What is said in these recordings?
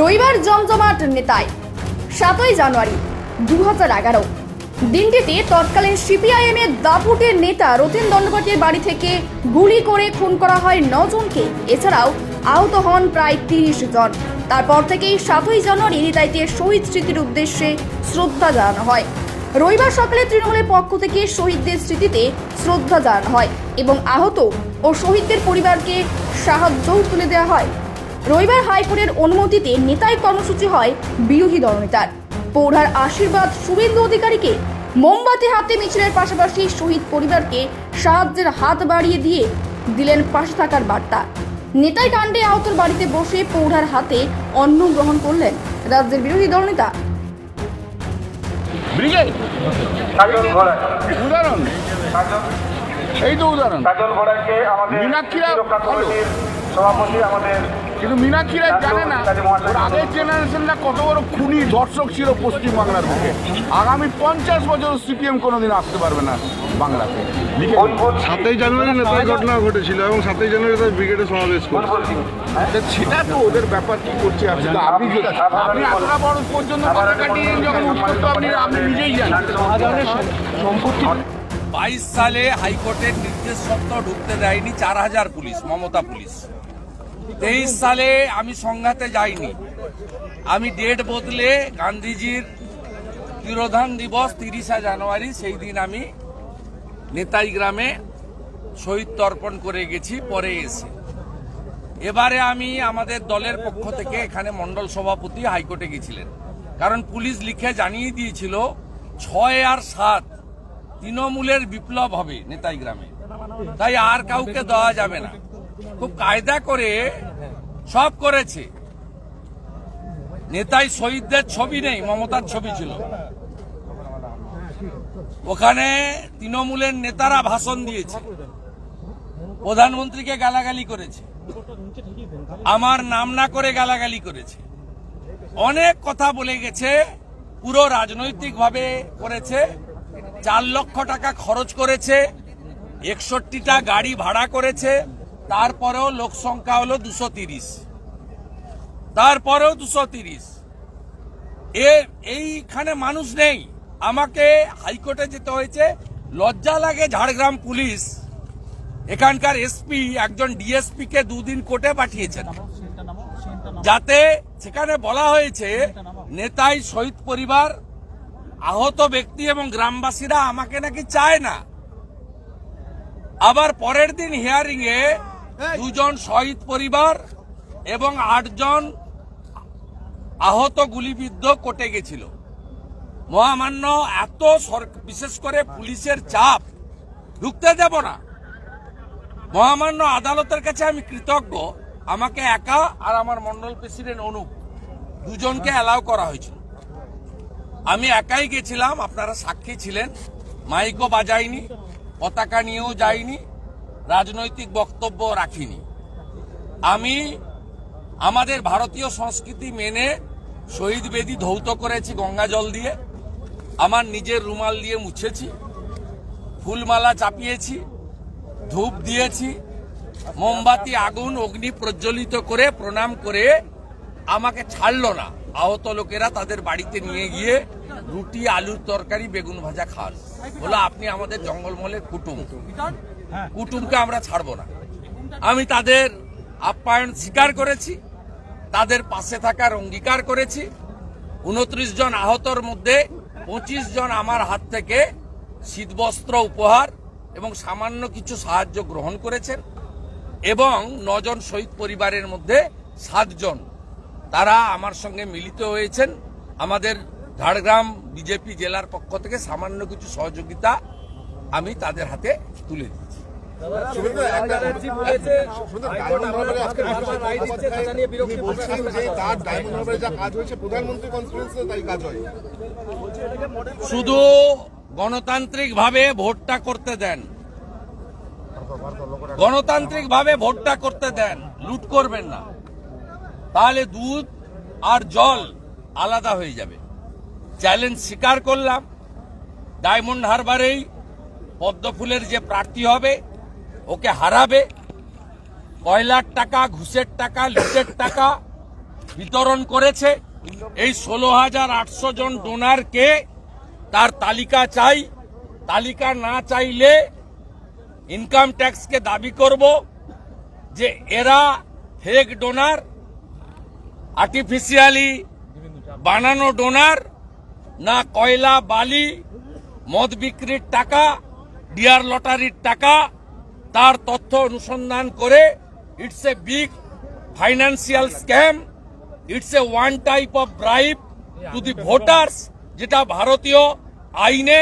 রবিবার জমজমাট নেতায় সাতই জানুয়ারি দু হাজার এগারো। দিনটিতে তৎকালীন সিপিআইএম এর দাপুটের নেতা রতিন দণ্ডপাটির বাড়ি থেকে গুলি করে খুন করা হয় নজনকে। এছাড়াও আহত হন প্রায় তিরিশ জন। তারপর থেকেই সাতই জানুয়ারি নিতাইতে শহীদ স্মৃতির উদ্দেশ্যে শ্রদ্ধা জানানো হয়। রবিবার সকালে তৃণমূলের পক্ষ থেকে শহীদদের স্মৃতিতে শ্রদ্ধা জানানো হয় এবং আহত ও শহীদদের পরিবারকে সাহায্যও তুলে দেওয়া হয়। রবিবার হাইকোর্টের অনুমতিতে নেতাই কর্মসূচি হয় বিরোধী দলনেতার। পৌড়ার আশীর্বাদ শুভেন্দু অধিকারীকে মোমবাতি হাতে মিছিলের পাশাপাশি শহীদ পরিবারকে সাহায্যের হাত বাড়িয়ে দিয়ে দিলেন পাশে থাকার বার্তা। নেতাই কাণ্ডে আহতর বাড়িতে বসে পৌড়ার হাতে অন্ন গ্রহণ করলেন রাজ্যের বিরোধী দলনেতা। ব্রিগেড! উদাহরণ। এই তো উদাহরণ। মীনাক্ষীরা সভাপতি আমাদের কিন্তু মীনাক্ষীরা জানে না ওর আগের জেনারেশনটা কত বড় খুনি দর্শক ছিল পশ্চিমবাংলার বুকে। আগামী পঞ্চাশ বছর সিপিএম কোনোদিন আসতে পারবে না বাংলাতে। সাতই জানুয়ারি নেতাই ঘটনা ঘটেছিল এবং সাতই জানুয়ারি তার ব্রিগেডে সমাবেশ করে বুলবুল সিং হ্যাঁ? তা সেটা তো ওদের ব্যাপার কি করছে আপনি তো আপনি যদি- আপনি এতটা বড় পর্যন্ত কথা কাটিয়ে যখন উত্তর তো আপনি আপনি নিজেই জানেন। সম্পত্তি বাইশ সালে হাইকোর্টের নির্দেশ সত্ত্বেও ঢুকতে দেয়নি চার হাজার পুলিশ মমতা পুলিশ। তেইশ সালে আমি সংঘাতে যাইনি। আমি ডেট বদলে গান্ধীজির তিরোধান দিবস তিরিশা জানুয়ারি সেই দিন আমি নেতাই গ্রামে শহীদ তর্পণ করে গেছি, পরে এসে। এবারে আমি আমাদের দলের পক্ষ থেকে এখানে মন্ডল সভাপতি হাইকোর্টে গেছিলেন। কারণ পুলিশ লিখে জানিয়ে দিয়েছিল, ছয় আর সাত তৃণমূলের বিপ্লব হবে নেতাই গ্রামে। তাই আর কাউকে দেওয়া যাবে না। খুব কায়দা করে সব করেছে। নেতাই শহীদদের ছবি নেই, মমতার ছবি ছিল। ওখানে তৃণমূলের নেতারা ভাষণ দিয়েছে। প্রধানমন্ত্রীকে গালাগালি করেছে। আমার নাম না করে গালাগালি করেছে। অনেক কথা বলে গেছে, পুরো রাজনৈতিকভাবে করেছে, চার লক্ষ টাকা খরচ করেছে, একষট্টিটা গাড়ি ভাড়া করেছে। তারপরেও লোক সংখ্যা হলো দুশো তিরিশ। তারপরেও দুশো তিরিশ। এইখানে মানুষ নেই। আমাকে হাইকোর্টে যেতে হয়েছে। লজ্জা লাগে ঝাড়গ্রাম পুলিশ। এখানকার এসপি একজন ডিএসপি কে দুদিন কোর্টে পাঠিয়েছেন। যাতে সেখানে বলা হয়েছে নেতাই শহীদ পরিবার আহত ব্যক্তি এবং গ্রামবাসীরা আমাকে নাকি চায় না। আবার পরের দিন হিয়ারিং এ দুজন শহীদ পরিবার এবং আটজন আহত গুলিবিদ্ধ কোর্টে গেছিল। মহামান্য এত বিশেষ করে পুলিশের চাপ, ঢুকতে দেব না। মহামান্য আদালতের কাছে আমি কৃতজ্ঞ, আমাকে একা আর আমার মন্ডল প্রেসিডেন্ট অনুপ দুজনকে অ্যালাউ করা হয়েছিল। আমি একাই গেছিলাম, আপনারা সাক্ষী ছিলেন। মাইকও বাজাইনি পতাকা নিয়েও যাইনি। রাজনৈতিক বক্তব্য রাখিনি। আমি আমাদের ভারতীয় সংস্কৃতি মেনে শহীদ বেদি ধৌত করেছি গঙ্গা জল দিয়ে। আমার নিজের রুমাল দিয়ে মুছেছি, ফুলমালা চাপিয়েছি, ধূপ দিয়েছি, মোমবাতি, আগুন, অগ্নি প্রজ্বলিত করে, প্রণাম করে আমাকে ছাড়লো না। আহত লোকেরা তাদের বাড়িতে নিয়ে গিয়ে রুটি, আলুর তরকারি, বেগুন ভাজা খান। বলো, আপনি আমাদের জঙ্গলমহলের কুটুম। কুটুমকে আমরা ছাড়বো না। আমি তাদের আপ্যায়ন স্বীকার করেছি, তাদের পাশে থাকার অঙ্গীকার করেছি। উনত্রিশ জন আহতর মধ্যে পঁচিশ জন আমার হাত থেকে শীতবস্ত্র উপহার এবং সামান্য কিছু সাহায্য গ্রহণ করেছেন এবং নজন শহীদ পরিবারের মধ্যে সাতজন তারা আমার সঙ্গে মিলিত হয়েছেন। আমাদের ঝাড়গ্রাম বিজেপি জেলার পক্ষ থেকে সামান্য কিছু সহযোগিতা আমি তাদের হাতে তুলে দিচ্ছি শুধু গণতান্ত্রিক ভাবে ভোটটা করতে দেন। গণতান্ত্রিক ভাবে ভোটটা করতে দেন। লুট করবেন না। তাহলে দুধ আর জল আলাদা হয়ে যাবে। চ্যালেঞ্জ স্বীকার করলাম। ডায়মন্ড হারবারেই পদ্মফুলের যে প্রার্থী হবে ওকে হারাবে। কয়লার টাকা, ঘুষের টাকা, লুটের টাকা বিতরণ করেছে। এই ষোলো হাজার আটশো জন ডোনারকে তার তালিকা চাই। তালিকা না চাইলে ইনকাম ট্যাক্সকে দাবি করব যে এরা ফেক ডোনার আর্টিফিশিয়ালি বানানো ডোনার না কয়লা, বালি, মদ বিক্রির টাকা ডিয়ার লটারির টাকা তার তথ্য অনুসন্ধান করে it's a big financial scam it's a one type of bribe to the voters যেটা ভারতীয় আইনে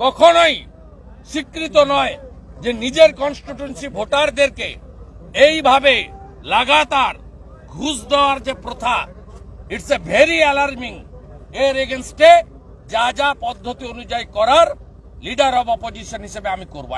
কখনোই স্বীকৃত নয় যে নিজের কনস্টিটিউন্সি ভোটারদেরকে এইভাবে লাগাতার ঘুষ দেওয়ার যে প্রথা ইটস এ ভেরি অ্যালার্মিং এর এগেনস্টে যা যা পদ্ধতি অনুযায়ী করার লিডার অব অপোজিশন হিসেবে আমি করব।